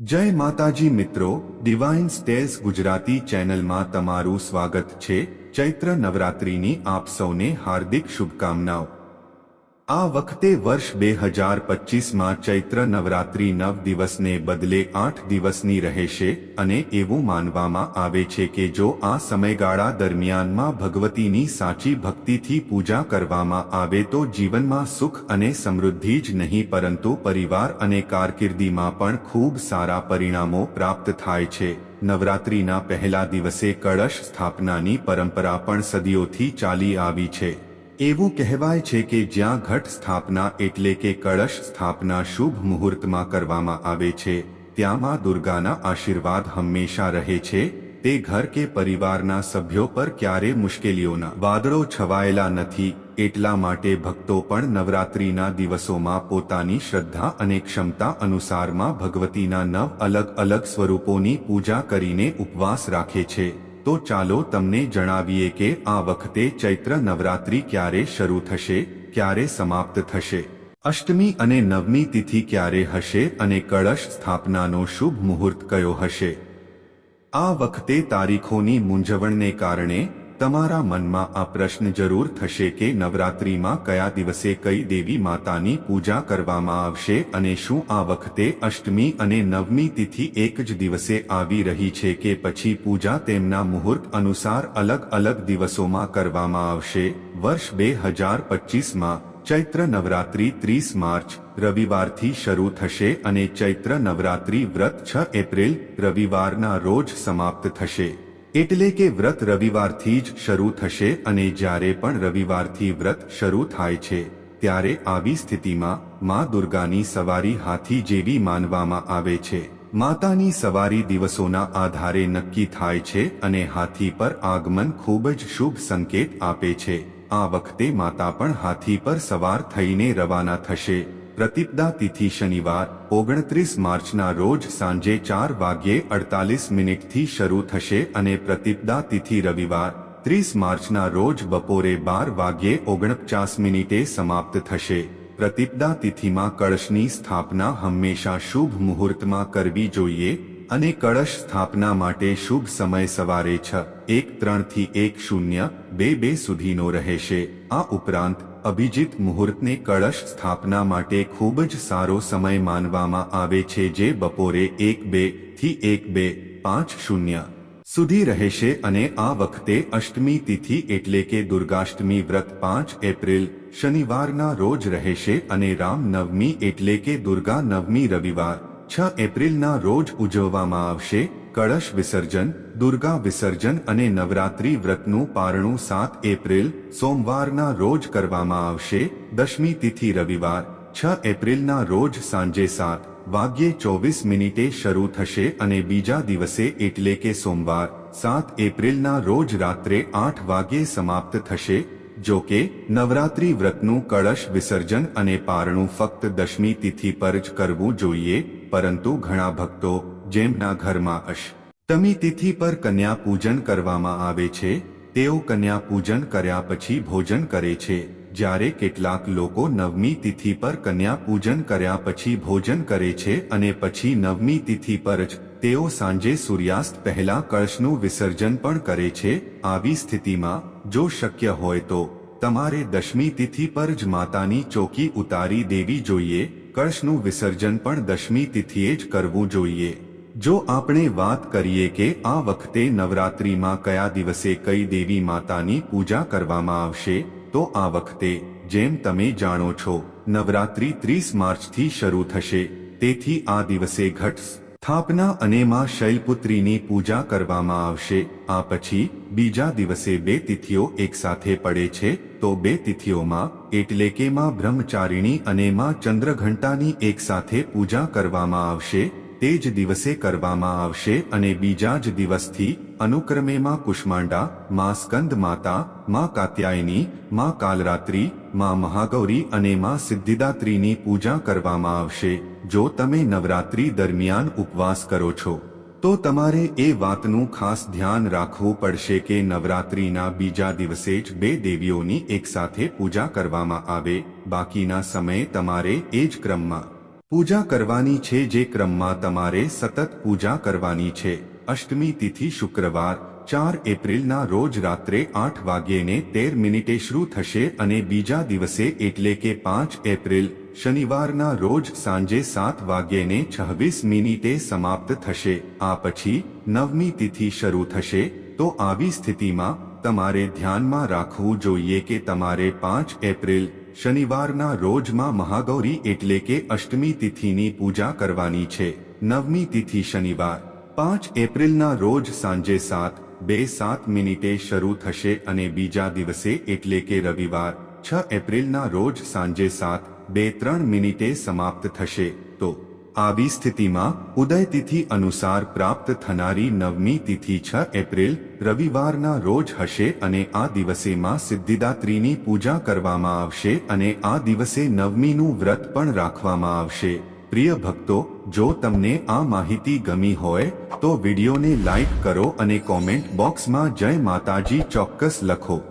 જય માતાજી મિત્રો ડિવાઇન સ્ટેઝ ગુજરાતી ચેનલમાં તમારું સ્વાગત છે. ચૈત્ર નવરાત્રિની આપ સૌને હાર્દિક શુભકામનાઓ. આ વખતે વર્ષ બે હજાર પચીસમાં ચૈત્ર નવરાત્રિ નવ દિવસને બદલે આઠ દિવસની રહેશે અને એવું માનવામાં આવે છે કે જો આ સમયગાળા દરમિયાનમાં ભગવતીની સાચી ભક્તિથી પૂજા કરવામાં આવે તો જીવનમાં સુખ અને સમૃદ્ધિ જ નહીં પરંતુ પરિવાર અને કારકિર્દીમાં પણ ખૂબ સારા પરિણામો પ્રાપ્ત થાય છે. નવરાત્રિના પહેલા દિવસે કળશ સ્થાપનાની પરંપરા પણ સદીઓથી ચાલી આવી છે. એવું કહેવાય છે કે જ્યાં ઘટ સ્થાપના એટલે કે કળશ સ્થાપના શુભ મુહૂર્તમાં કરવામાં આવે છે, ત્યાં દુર્ગાના આશીર્વાદ હંમેશા રહે છે, તે ઘર કે પરિવારના સભ્યો પર ક્યારે મુશ્કેલીઓના વાદળો છવાયેલા નથી, એટલા માટે ભક્તો પણ નવરાત્રિના દિવસોમાં પોતાની શ્રદ્ધા અને ક્ષમતા અનુસારમાં ભગવતીના નવ અલગ અલગ સ્વરૂપોની પૂજા કરીને ઉપવાસ રાખે છે. તો ચાલો તમને જણાવીએ કે આ વખતે ચૈત્ર નવરાત્રિ ક્યારે શરૂ થશે, ક્યારે સમાપ્ત થશે? અષ્ટમી અને નવમી તિથિ ક્યારે હશે અને કળશ સ્થાપનાનો શુભ મુહૂર્ત કયો હશે? આ વખતે તારીખોની મૂંઝવણને કારણે તમારા મનમાં આ પ્રશ્ન જરૂર થશે કે નવરાત્રિમાં કયા દિવસે કઈ દેવી માતાની પૂજા કરવામાં આવશે અને શું આ વખતે અષ્ટમી અને નવમી તિથિ એક જ દિવસે આવી રહી છે કે પછી પૂજા તેમના મુહૂર્ત અનુસાર અલગ અલગ દિવસોમાં કરવામાં આવશે? વર્ષ બે હજાર પચીસમાં ચૈત્ર નવરાત્રિ ત્રીસ માર્ચ રવિવારથી શરૂ થશે અને ચૈત્ર નવરાત્રિ વ્રત છ એપ્રિલ રવિવારના રોજ સમાપ્ત થશે. એટલે કે વ્રત રવિવારથી જ શરૂ થશે અને જ્યારે પણ રવિવારથી વ્રત શરૂ થાય છે, ત્યારે આવી સ્થિતિમાં મા દુર્ગાની સવારી હાથી જેવી માનવામાં આવે છે. માતાની સવારી દિવસોના આધારે નક્કી થાય છે અને હાથી પર આગમન ખૂબ જ શુભ સંકેત આપે છે. આ વખતે માતા પણ હાથી પર સવાર થઈને રવાના થશે. પ્રતિપદા તિથિ શનિવાર, ઓગણત્રીસ માર્ચના રોજ સાંજે ચાર વાગ્યે અડતાલીસ મિનિટથી શરૂ થશે અને પ્રતિપદા તિથિ રવિવાર, ત્રીસ માર્ચના રોજ બપોરે બાર વાગ્યે ઓગણપચાસ મિનિટે સમાપ્ત થશે. પ્રતિપદા તિથિમાં કળશની સ્થાપના હંમેશા શુભ મુહૂર્તમાં કરવી જોઈએ અને કળશ સ્થાપના માટે શુભ સમય સવારે છ, એક ત્રણથી એક શૂન્ય, બે બે સુધીનો રહેશે. આ ઉપરાંત અભિજીત મુહૂર્તને કળશ સ્થાપના માટે ખૂબ જ સારો સમય માનવામાં આવે છે જે બપોરે એક બેથી એક બે પાંચ શૂન્ય સુધી રહેશે અને આ વખતે અષ્ટમી તિથિ એટલે કે દુર્ગાષ્ટમી વ્રત પાંચ એપ્રિલ શનિવારના રોજ રહેશે અને રામ નવમી એટલે કે દુર્ગા નવમી રવિવાર છ એપ્રિલના રોજ ઉજવવામાં આવશે. કળશ વિસર્જન દુર્ગા વિસર્જન અને નવરાત્રી વ્રતનું પારણું સાત એપ્રિલ સોમવારના રોજ કરવામાં આવશે. દશમી તિથિ રવિવાર, છ એપ્રિલના રોજ સાંજે સાત વાગ્યે ચોવીસ મિનિટે શરૂ થશે અને બીજા દિવસે એટલે કે સોમવાર, સાત એપ્રિલના રોજ રાત્રે આઠ વાગ્યે સમાપ્ત થશે. જો કે, નવરાત્રી વ્રતનું કળશ વિસર્જન અને પારણું ફક્ત દશમી તિથિ પર જ કરવું જોઈએ, પરંતુ ઘણા ભક્તો જેમના ઘરમાં અષ્ટમી તિથિ પર કન્યા પૂજન કરવામાં આવે છે, તેઓ કન્યા પૂજન કર્યા પછી ભોજન કરે છે, જ્યારે કેટલાક લોકો નવમી તિથિ પર કન્યા પૂજન કર્યા પછી ભોજન કરે છે અને પછી નવમી તિથિ પર જ તેઓ સાંજે સૂર્યાસ્ત પહેલા કળશનું વિસર્જન પણ કરે છે, આવી સ્થિતિમાં, જો શક્ય હોય તો, તમારે દશમી તિથિ પર જ માતાની ચોકી ઉતારી દેવી જોઈએ, કળશનું વિસર્જન પણ દશમી તિથિએ જ કરવું જોઈએ. જો આપણે વાત કરીએ કે આ વખતે નવરાત્રિમાં કયા દિવસે કઈ દેવી માતાની પૂજા કરવામાં આવશે, તો આ વખતે, જેમ તમે જાણો છો, નવરાત્રિ ત્રીસ માર્ચથી શરૂ થશે, તેથી આ દિવસે ઘટ સ્થાપના અને માં શૈલપુત્રીની પૂજા કરવામાં આવશે, આ પછી બીજા દિવસે બે તિથિઓ એકસાથે પડે છે, તો બે તિથિઓમાં, એટલે કે માં બ્રહ્મચારિણી અને માં ચંદ્રઘંટાની એકસાથે પૂજા કરવામાં આવશે તે જ દિવસે કરવામાં આવશે અને બીજા જ દિવસથી અનુક્રમે માં કુષ્માંડા, માં સ્કંદ માતા, માં કાત્યાયની, માં કાલરાત્રી, માં મહાગૌરી અને માં સિદ્ધિદાત્રીની પૂજા કરવામાં આવશે. જો તમે નવરાત્રી દરમિયાન ઉપવાસ કરો છો, તો તમારે એ વાતનું ખાસ ધ્યાન રાખવું પડશે કે નવરાત્રીના બીજા દિવસે જ બે દેવીઓની એકસાથે પૂજા કરવામાં આવે. બાકીના સમયે તમારે એ જ ક્રમમાં પૂજા કરવાની છે જે ક્રમમાં તમારે સતત પૂજા કરવાની છે. અષ્ટમી તિથિ શુક્રવાર, ચાર એપ્રિલના રોજ રાત્રે આઠ વાગ્યેને તેર મિનિટે શરૂ થશે અને બીજા દિવસે એટલે કે પાંચ એપ્રિલ, શનિવારના રોજ સાંજે સાત વાગ્યેને છવ્વીસ મિનિટે સમાપ્ત થશે. આ પછી નવમી તિથિ શરૂ થશે. તો આવી સ્થિતિમાં તમારે ધ્યાનમાં રાખવું જોઈએ કે તમારે પાંચ એપ્રિલ શનિવારના રોજમાં મહાગૌરી એટલે કે અષ્ટમી તિથિની પૂજા કરવાની છે. નવમી તિથિ શનિવાર. પાંચ એપ્રિલના રોજ સાંજે સાત, બે સાત મિનિટે શરૂ થશે અને બીજા દિવસે એટલે કે રવિવાર, છ એપ્રિલના રોજ સાંજે સાત, બે ત્રણ મિનિટે સમાપ્ત થશે. આવી સ્થિતિમાં ઉદય તિથિ અનુસાર પ્રાપ્ત થનારી નવમી તિથિ છ એપ્રિલ, રવિવારના રોજ હશે અને આ દિવસે માં સિદ્ધિદાત્રીની પૂજા કરવામાં આવશે અને આ દિવસે નવમીનું વ્રત પણ રાખવામાં આવશે. પ્રિય ભક્તો, જો તમને આ માહિતી ગમી હોય, તો વિડીયોને લાઈક કરો અને કોમેન્ટ બોક્સમાં જય માતાજી ચોક્કસ લખો.